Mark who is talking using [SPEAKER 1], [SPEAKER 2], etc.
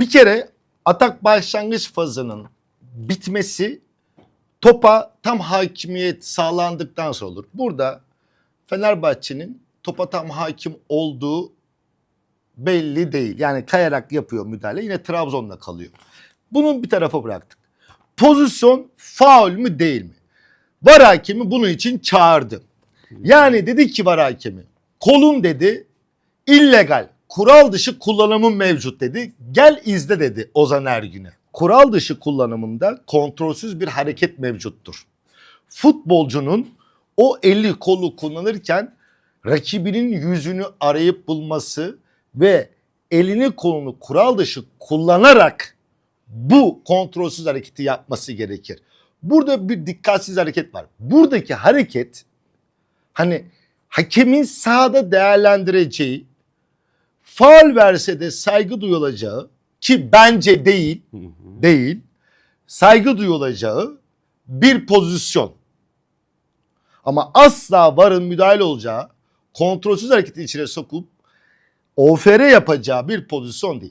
[SPEAKER 1] Bir kere atak başlangıç fazının bitmesi topa tam hakimiyet sağlandıktan sonra olur. Burada Fenerbahçe'nin topa tam hakim olduğu belli değil. Yani kayarak yapıyor müdahale. Yine Trabzon'da kalıyor. Bunun bir tarafa bıraktık. Pozisyon faul mü değil mi? Var hakemi bunun için çağırdı. Yani dedi ki var hakemi kolun dedi illegal kural dışı kullanımın mevcut dedi. Gel izle dedi Ozan Ergün'e. Kural dışı kullanımında kontrolsüz bir hareket mevcuttur. Futbolcunun o eli kolu kullanırken rakibinin yüzünü arayıp bulması ve elini kolunu kural dışı kullanarak bu kontrolsüz hareketi yapması gerekir. Burada bir dikkatsiz hareket var. Buradaki hareket hani hakemin sahada değerlendireceği faul verse de saygı duyulacağı ki bence değil değil saygı duyulacağı bir pozisyon. Ama asla varın müdahale olacağı kontrolsüz hareketi içine sokup OFR yapacağı bir pozisyon değil.